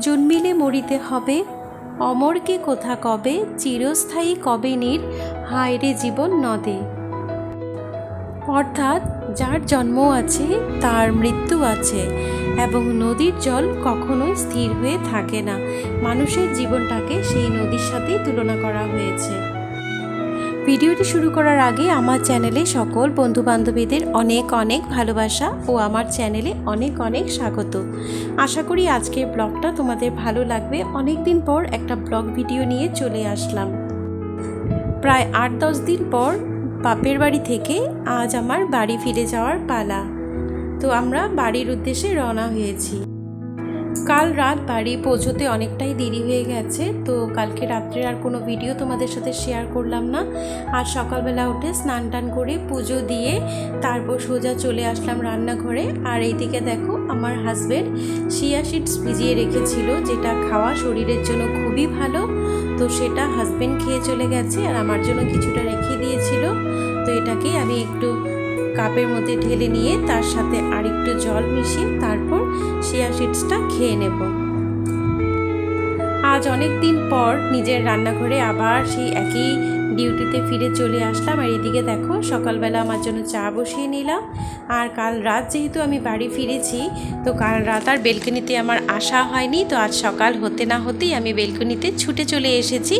জন্মিলে মরিতে হবে। অমরকে কোথা কবে, চিরস্থায়ী কবে নীর, হায়রে জীবন নদে। অর্থাৎ যার জন্ম আছে, তার মৃত্যু আছে, এবং নদীর জল কখনোই স্থির হয়ে থাকে না। মানুষের জীবনটাকে সেই নদীর সাথেই তুলনা করা হয়েছে। ভিডিওটি শুরু করার আগে আমার চ্যানেলে সকল বন্ধু বান্ধবীদের অনেক অনেক ভালোবাসা ও আমার চ্যানেলে অনেক অনেক স্বাগত। আশা করি আজকের ব্লগটা তোমাদের ভালো লাগবে। অনেক দিন পর একটা ব্লগ ভিডিও নিয়ে চলে আসলাম। প্রায় আট দশ দিন পর বাপের বাড়ি থেকে আজ আমার বাড়ি ফিরে যাওয়ার পালা। তো আমরা বাড়ির উদ্দেশ্যে রওনা হয়েছি। কাল রাত বাড়ি পৌঁছতে অনেকটাই দেরি হয়ে গেছে, তো কালকে রাত্রে আর কোনো ভিডিও তোমাদের সাথে শেয়ার করলাম না। আর সকালবেলা উঠে স্নান টান করে পুজো দিয়ে তারপর সোজা চলে আসলাম রান্নাঘরে। আর এইদিকে দেখো আমার হাজব্যান্ড শিয়া সিডস ভিজিয়ে রেখেছিল, যেটা খাওয়া শরীরের জন্য খুবই ভালো। তো সেটা হাজব্যান্ড খেয়ে চলে গেছে আর আমার জন্য কিছুটা রেখে দিয়েছিল। তো এটাকে আমি একটু কাপের মধ্যে ঢেলে নিয়ে তার সাথে আরেকটু জল মিশিয়ে তারপর শিয়া সিডসটা খেয়ে নেব। আজ অনেক দিন পর নিজের রান্নাঘরে আবার সেই একই ডিউটিতে ফিরে চলে আসলাম আর এদিকে দেখো, সকালবেলা আমার জন্য চা বসিয়ে নিলাম। আর কাল রাত যেহেতু আমি বাড়ি ফিরেছি, তো কাল রাত আর বেলকনিতে আমার আসা হয়নি। তো আজ সকাল হতে না হতেই আমি বেলকনিতে ছুটে চলে এসেছি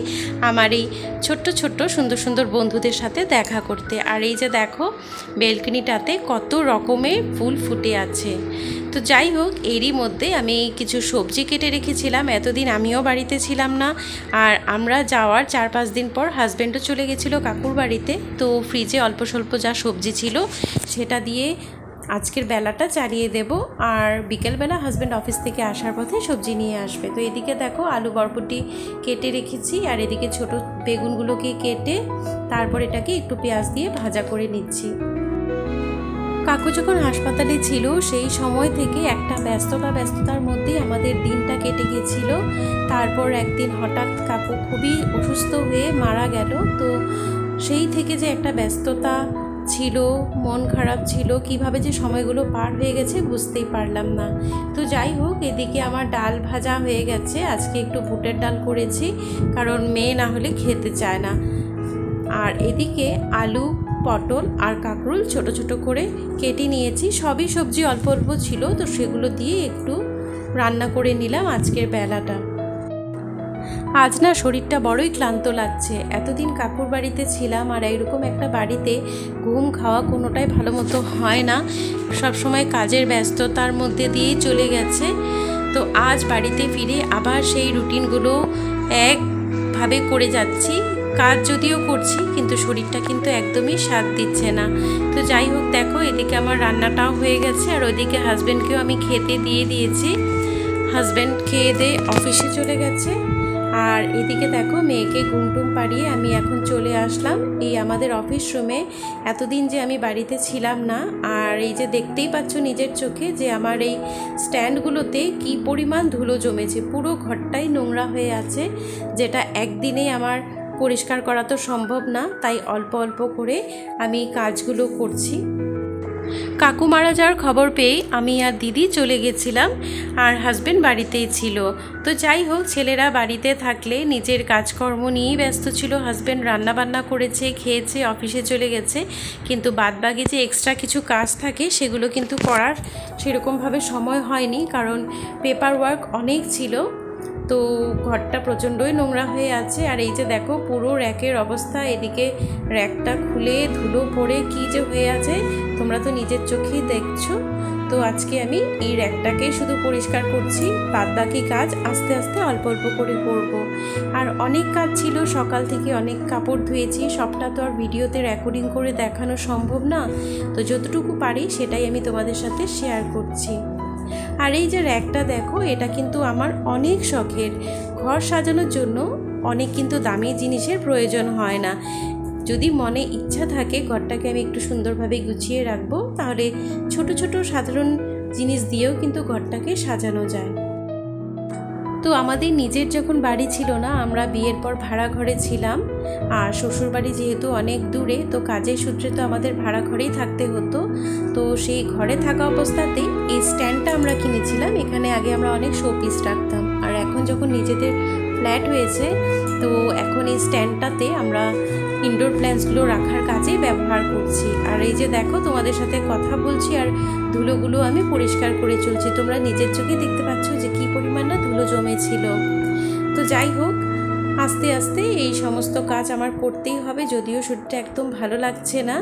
আমার এই ছোট্ট ছোট্ট, সুন্দর সুন্দর বন্ধুদের সাথে দেখা করতে। আর এই যে দেখো, বেলকনিটাতে কত রকমের ফুল ফুটে আছে। তো যাই হোক, এরই মধ্যে আমি কিছু সবজি কেটে রেখেছিলাম। এতদিন আমিও বাড়িতে ছিলাম না। আর আমরা যাওয়ার চার, পাঁচ দিন পর হাজব্যান্ডও চলে গেছিল কাকুর বাড়িতে। তো ফ্রিজে অল্প স্বল্প যা সবজি ছিল, সেটা দিয়ে আজকের বেলাটা চালিয়ে দেব। আর বিকেলবেলা হাজব্যান্ড অফিস থেকে আসার পথে সবজি নিয়ে আসবে। তো এদিকে দেখো আলু বরবটি কেটে রেখেছি, আর এদিকে ছোট বেগুনগুলোকে কেটে তারপর এটাকে একটু পেঁয়াজ দিয়ে ভাজা করে নিচ্ছি। কাকু যখন হাসপাতালে ছিল, সেই সময় থেকে একটা ব্যস্ততা ব্যস্ততার মধ্যেই আমাদের দিনটা কেটে গেছিল তারপর একদিন হঠাৎ কাকু খুবই অসুস্থ হয়ে মারা গেল। তো সেই থেকে যে একটা ব্যস্ততা ছিল, মন খারাপ ছিল, কীভাবে যে সময়গুলো পার হয়ে গেছে বুঝতেই পারলাম না। তো যাই হোক, এদিকে আমার ডাল ভাজা হয়ে গেছে। আজকে একটু বুটের ডাল করেছি, কারণ মেয়ে না হলে খেতে চায় না। আর এদিকে আলু পটল আর কাঁকরোল ছোট ছোট করে কেটে নিয়েছি। সবই সবজি অল্প অল্প ছিল, তো সেগুলো দিয়ে একটু রান্না করে নিলাম আজকের বেলাটা। আজ না শরীরটা বড়ই ক্লান্ত লাগছে। এতদিন কাকুর বাড়িতে ছিলাম আর এইরকম একটা বাড়িতে ঘুম খাওয়া কোনোটাই ভালো মতো হয় না। সবসময় কাজের ব্যস্ততার মধ্যে দিয়েই চলে গেছে। তো আজ বাড়িতে ফিরে আবার সেই রুটিনগুলো একভাবে করে যাচ্ছি। কাজ যদিও করছি, কিন্তু শরীরটা কিন্তু একদমই স্বাদ দিচ্ছে না। তো যাই হোক, দেখো, এদিকে আমার রান্নাটাও হয়ে গেছে, আর ওইদিকে হাজব্যান্ডকেও আমি খেতে দিয়ে দিয়েছি। হাজব্যান্ড খেয়ে দিয়ে অফিসে চলে গেছে। আর এদিকে দেখো, মেয়েকে ঘুমটুম পাড়িয়ে আমি এখন চলে আসলাম। এই আমাদের অফিস রুমে এতদিন যে আমি বাড়িতে ছিলাম না, আর এই যে দেখতেই পাচ্ছ নিজের চোখে যে আমার এই স্ট্যান্ডগুলোতে কি পরিমাণ ধুলো জমেছে। পুরো ঘরটাই নোংরা হয়ে আছে, যেটা একদিনেই আমার পরিষ্কার করা তো সম্ভব না, তাই অল্প অল্প করে আমি কাজগুলো করছি। কাকু মারা যাওয়ার খবর পেয়ে আমি আর দিদি চলে গেছিলাম, আর হাজব্যান্ড বাড়িতেই ছিল। তো যাই হোক, ছেলেরা বাড়িতে থাকলে নিজের কাজকর্ম নিয়েই ব্যস্ত ছিল। হাজব্যান্ড রান্নাবান্না করেছে, খেয়েছে অফিসে চলে গেছে। কিন্তু বাদবাকি যে এক্সট্রা কিছু কাজ থাকে, সেগুলো কিন্তু করার সেরকমভাবে সময় হয়নি, কারণ পেপার ওয়ার্ক অনেক ছিল। তো ঘরটা প্রচণ্ডই নোংরা হয়ে আছে। আর এই যে দেখো, পুরো র্যাকের অবস্থা। এদিকে র্যাকটা খুলে ধুলো পড়ে কি যে হয়ে আছে, তোমরা তো নিজের চোখেই দেখছ। তো আজকে আমি এই র্যাকটাকেই শুধু পরিষ্কার করছি। বাদ বাকি কাজ আস্তে আস্তে অল্প অল্প করে করব। আর অনেক কাজ ছিল, সকাল থেকে অনেক কাপড় ধুয়েছি। সবটা তো আর ভিডিওতে রেকর্ডিং করে দেখানো সম্ভব না। তো যতটুকু পারি সেটাই আমি তোমাদের সাথে শেয়ার করছি। আর এই যে র্যাকটা দেখো, এটা কিন্তু আমার অনেক শখের। ঘর সাজানোর জন্য অনেক কিন্তু দামি জিনিসের প্রয়োজন হয় না। যদি মনে ইচ্ছা থাকে ঘরটাকে আমি একটু সুন্দরভাবে গুছিয়ে রাখব, তাহলে ছোট ছোট সাধারণ জিনিস দিয়েও কিন্তু ঘরটাকে সাজানো যায়। তো আমাদের নিজের যখন বাড়ি ছিল না, আমরা বিয়ের পর ভাড়া ঘরে ছিলাম। আর শ্বশুরবাড়ি যেহেতু অনেক দূরে, তো কাজের সূত্রে তো আমাদের ভাড়া ঘরেই থাকতে হতো। তো সেই ঘরে থাকা অবস্থাতেই এই স্ট্যান্ডটা আমরা কিনেছিলাম। এখানে আগে আমরা অনেক শো পিস রাখতাম। আর এখন যখন নিজেদের ফ্ল্যাট হয়েছে, তো এখন এই স্ট্যান্ডটাতে আমরা ইনডোর প্ল্যান্টসগুলো রাখার কাজেই ব্যবহার করছি। আর এই যে দেখো তোমাদের সাথে কথা বলছি, আর ধুলোগুলো আমি পরিষ্কার করে চলছি। তোমরা নিজের চোখে দেখতে পাচ্ছ যে কী পরিমাণ না ধুলো জমেছিল। তো যাই হোক, আস্তে আস্তে এই সমস্ত কাজ আমার করতেই হবে, যদিও শরীরটা একদম ভালো লাগছে না।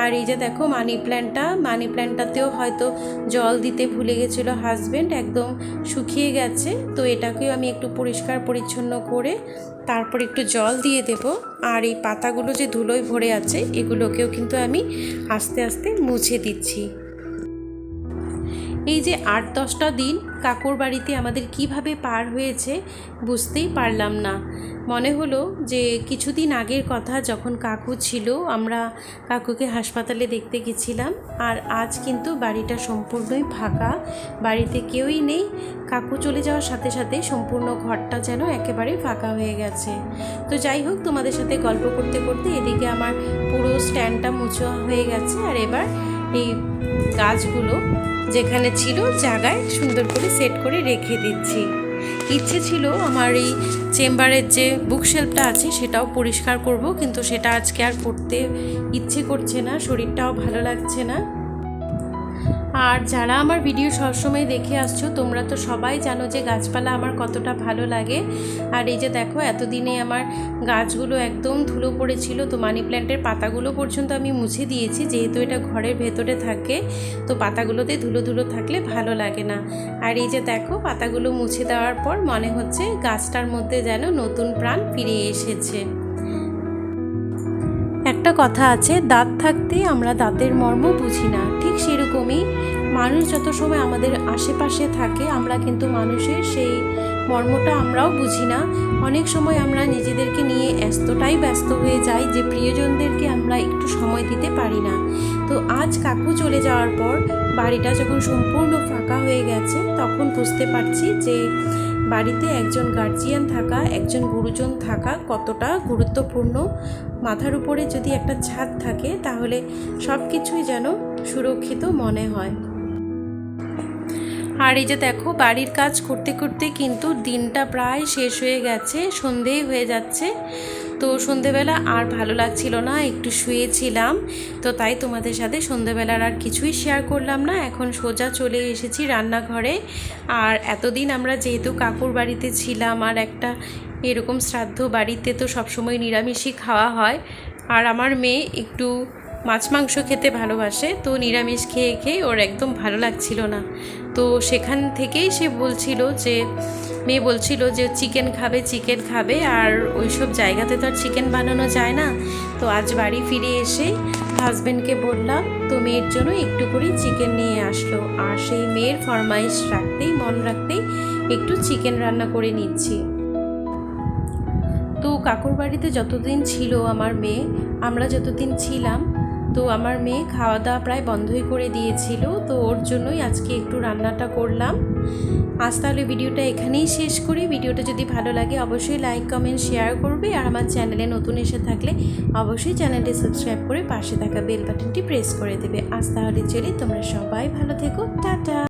আর এই যে দেখো মানি প্ল্যান্টটা মানি প্ল্যান্টটাতেও হয়তো জল দিতে ভুলে গেছিল হাজব্যান্ড একদম শুকিয়ে গেছে। তো এটাকেও আমি একটু পরিষ্কার পরিচ্ছন্ন করে তারপর একটু জল দিয়ে দেব। আর এই পাতাগুলো যে ধুলোয় ভরে আছে, এগুলোকেও কিন্তু আমি আস্তে আস্তে মুছে দিচ্ছি। এই যে আট দশটা দিন কাকুর বাড়িতে আমাদের কীভাবে পার হয়েছে বুঝতেই পারলাম না। মনে হলো যে কিছুদিন আগের কথা যখন কাকু ছিল, আমরা কাকুকে হাসপাতালে দেখতে গেছিলাম আর আজ কিন্তু বাড়িটা সম্পূর্ণই ফাঁকা, বাড়িতে কেউই নেই। কাকু চলে যাওয়ার সাথে সাথে সম্পূর্ণ ঘরটা যেন একেবারে ফাঁকা হয়ে গেছে। তো যাই হোক, তোমাদের সাথে গল্প করতে করতে এদিকে আমার পুরো স্ট্যান্ডটা মুছো হয়ে গেছে আর এবার এই গাছগুলো যেখানে ছিল জায়গায় সুন্দর করে সেট করে রেখে দিচ্ছি। ইচ্ছে ছিল আমার এই চেম্বারের যে বুকশেলফটা আছে সেটাও পরিষ্কার করব, কিন্তু সেটা আজকে আর করতে ইচ্ছে করছে না, শরীরটাও ভালো লাগছে না। আর যারা আমার ভিডিও সবসময় দেখে আসছো, তোমরা তো সবাই জানো যে গাছপালা আমার কতটা ভালো লাগে। আর এই যে দেখো, এতদিনে আমার গাছগুলো একদম ধুলো পড়েছিল, তো মানি প্ল্যান্টের পাতাগুলো পর্যন্ত আমি মুছে দিয়েছি, যেহেতু এটা ঘরের ভেতরে থাকে, তো পাতাগুলোতে ধুলো ধুলো থাকলে ভালো লাগে না। আর এই যে দেখো, পাতাগুলো মুছে দেওয়ার পর মনে হচ্ছে গাছটার মধ্যে যেন নতুন প্রাণ ফিরে এসেছে। একটা কথা আছে, দাঁত থাকতে আমরা দাঁতের মর্ম বুঝি না। ঠিক সেরকমই মানুষ যত সময় আমাদের আশেপাশে থাকে, আমরা কিন্তু মানুষের সেই মর্মটা আমরাও বুঝি না। অনেক সময় আমরা নিজেদেরকে নিয়ে এতটাই ব্যস্ত হয়ে যাই যে প্রিয়জনদেরকে আমরা একটু সময় দিতে পারি না। তো আজ কাকু চলে যাওয়ার পর বাড়িটা যখন সম্পূর্ণ ফাঁকা হয়ে গেছে, তখন বুঝতে পারছি যে বাড়িতে একজন গার্জিয়ান থাকা, একজন গুরুজন থাকা কতটা গুরুত্বপূর্ণ? মাথার উপরে যদি একটা ছাদ থাকে, তাহলে সব কিছুই যেন সুরক্ষিত মনে হয়। আর এই যে দেখো, বাড়ির কাজ করতে করতে কিন্তু দিনটা প্রায় শেষ হয়ে গেছে, সন্ধেই হয়ে যাচ্ছে। তো সন্ধেবেলা আর ভালো লাগছিল না, একটু শুয়েছিলাম। তো তাই তোমাদের সাথে সন্ধেবেলার আর কিছুই শেয়ার করলাম না। এখন সোজা চলে এসেছি রান্নাঘরে। আর এতদিন আমরা যেহেতু কাকুর বাড়িতে ছিলাম আর একটা এরকম শ্রাদ্ধ বাড়িতে তো সবসময় নিরামিষই খাওয়া হয়। আর আমার মেয়ে একটু মাছ মাংস খেতে ভালোবাসে, তো নিরামিষ খেয়ে খেয়ে ওর একদম ভালো লাগছিল না। তো সেখান থেকেই সে বলছিল যে মেয়ে বলছিল যে চিকেন খাবে চিকেন খাবে, আর ওইসব জায়গাতে তো আর চিকেন বানানো যায় না। তো আজ বাড়ি ফিরে এসে হাজব্যান্ডকে বললাম, তো মেয়ের জন্য একটু করে চিকেন নিয়ে আসলো। আর সেই মেয়ের ফরমাইশ রাখতেই, মন রাখতেই একটু চিকেন রান্না করে নিচ্ছি। তো কাকুর বাড়িতে যতদিন ছিল আমার মেয়ে, আমরা যতদিন ছিলাম তো আমার মেয়ে খাওয়া দাওয়া প্রায় বন্ধই করে দিয়েছিল, তো ওর জন্যই আজকে একটু রান্নাটা করলাম। আজ তাহলে ভিডিওটা এখানেই শেষ করি। ভিডিওটা যদি ভালো লাগে অবশ্যই লাইক, কমেন্ট, শেয়ার করবে। আর আমার চ্যানেলে নতুন এসে থাকলে অবশ্যই চ্যানেলটি সাবস্ক্রাইব করে পাশে থাকা বেল বাটনটি প্রেস করে দেবে। আজ তাহলে চলি, তোমরা সবাই ভালো থেকো। টাটা!